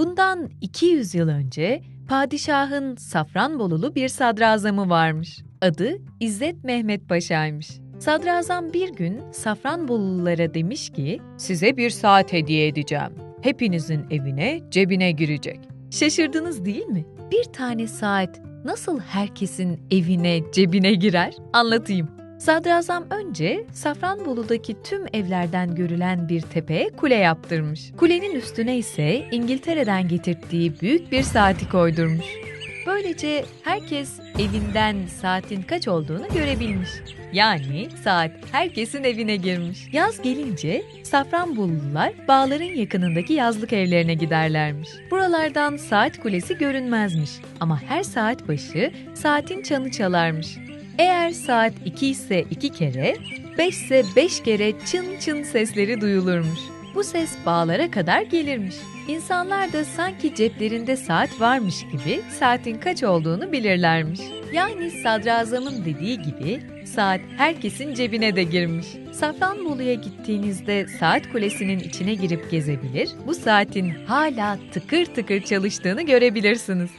Bundan 200 yıl önce padişahın Safranbolulu bir sadrazamı varmış. Adı İzzet Mehmet Paşa'ymış. Sadrazam bir gün Safranbolululara demiş ki, size bir saat hediye edeceğim. Hepinizin evine, cebine girecek. Şaşırdınız değil mi? Bir tane saat nasıl herkesin evine, cebine girer? Anlatayım. Sadrazam önce Safranbolu'daki tüm evlerden görülen bir tepeye kule yaptırmış. Kulenin üstüne ise İngiltere'den getirttiği büyük bir saati koydurmuş. Böylece herkes evinden saatin kaç olduğunu görebilmiş. Yani saat herkesin evine girmiş. Yaz gelince Safranbolulular bağların yakınındaki yazlık evlerine giderlermiş. Buralardan saat kulesi görünmezmiş ama her saat başı saatin çanı çalarmış. Eğer saat 2 ise 2 kere, 5 ise 5 kere çın çın sesleri duyulurmuş. Bu ses bağlara kadar gelirmiş. İnsanlar da sanki ceplerinde saat varmış gibi saatin kaç olduğunu bilirlermiş. Yani sadrazamın dediği gibi saat herkesin cebine de girmiş. Safranbolu'ya gittiğinizde saat kulesinin içine girip gezebilir, bu saatin hala tıkır tıkır çalıştığını görebilirsiniz.